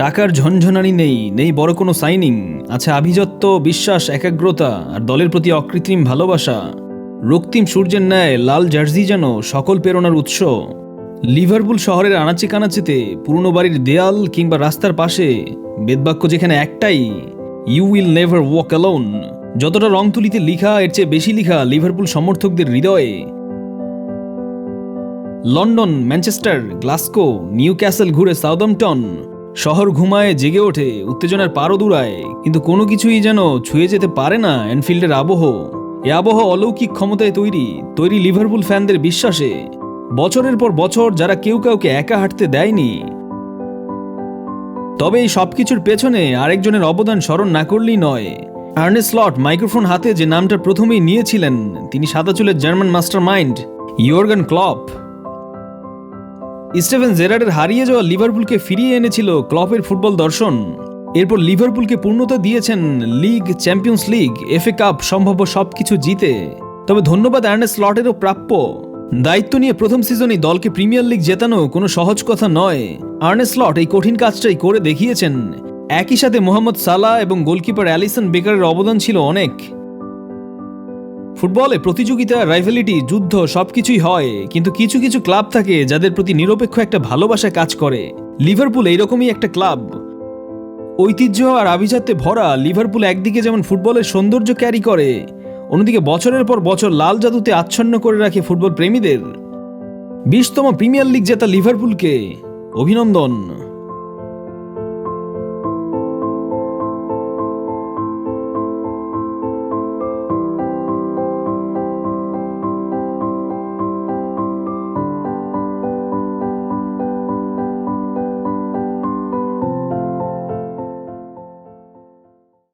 টাকার ঝনঝনানি নেই নেই বড় কোনো সাইনিং আছে আভিজাত্য, বিশ্বাস, একাগ্রতা, আর দলের প্রতি অকৃত্রিম ভালোবাসা। রক্তিম সূর্যের ন্যায়, লাল জার্সি যেন সকল প্রেরণার উৎস। লিভারপুল শহরের আনাচে কানাচেতে, পুরনো বাড়ির দেয়াল কিংবা রাস্তার পাশে, বেদবাক্য যেখানে একটাই you will never walk alone যতটা রং তুলিতে লিখা, এর চেয়ে বেশি লিখা লিভারপুল সমর্থকদের হৃদয়ে। London, Manchester Glasgow Newcastle ঘুরে সাউদাম্পটন শহর ঘুমায়, জেগে ওঠে, উত্তেজনার পারও দূরায় কিন্তু কোনো কিছুই যেন ছুঁয়ে যেতে পারে না এনফিল্ডের আবহ। এ আবহ অলৌকিক ক্ষমতায় তৈরি তৈরি লিভারপুল ফ্যানদের বিশ্বাসে। বছরের পর বছর যারা কেউ কাউকে একা হাঁটতে দেয়নি। তবে এই সবকিছুর পেছনে আরেকজনের অবদান স্মরণ না করলেই নয়। আর্নেস স্লট মাইক্রোফোন হাতে যে নামটা প্রথমেই নিয়েছিলেন, তিনি সাদা চুলের German master mind Jurgen Klopp. Steven জেরার্ডের হারিয়ে যাওয়া লিভারপুলকে ফিরিয়ে এনেছিল ক্লপের ফুটবল দর্শন। এরপর লিভারপুলকে পূর্ণতা দিয়েছেন league, Champions League, FA Cup, সম্ভাব্য সবকিছু জিতে। তবে ধন্যবাদ আর্নেস স্লটেরও প্রাপ্য। দায়িত্ব নিয়ে প্রথম সিজনে দলকে প্রিমিয়ার লিগ জেতানো কোনো সহজ কথা নয়। আর্নেস স্লট এই কঠিন কাজটাই করে দেখিয়েছেন। একই সাথে মোহাম্মদ সালা এবং গোলকিপার অ্যালিসন বেকারের অবদান ছিল অনেক। ফুটবলে প্রতিযোগিতা রাইভেলিটি যুদ্ধ, সবকিছুই হয়। কিন্তু কিছু কিছু ক্লাব থাকে যাদের প্রতি নিরপেক্ষ একটা ভালোবাসা কাজ করে। লিভারপুল এইরকমই একটা ক্লাব ঐতিহ্য আর আভিজাত্যে ভরা লিভারপুল একদিকে যেমন ফুটবলের সৌন্দর্য ক্যারি করে, অন্যদিকে বছরের পর বছর লাল জাদুতে আচ্ছন্ন করে রাখে ফুটবল প্রেমীদের। বিশতম প্রিমিয়ার লিগ জেতা লিভারপুলকে অভিনন্দন।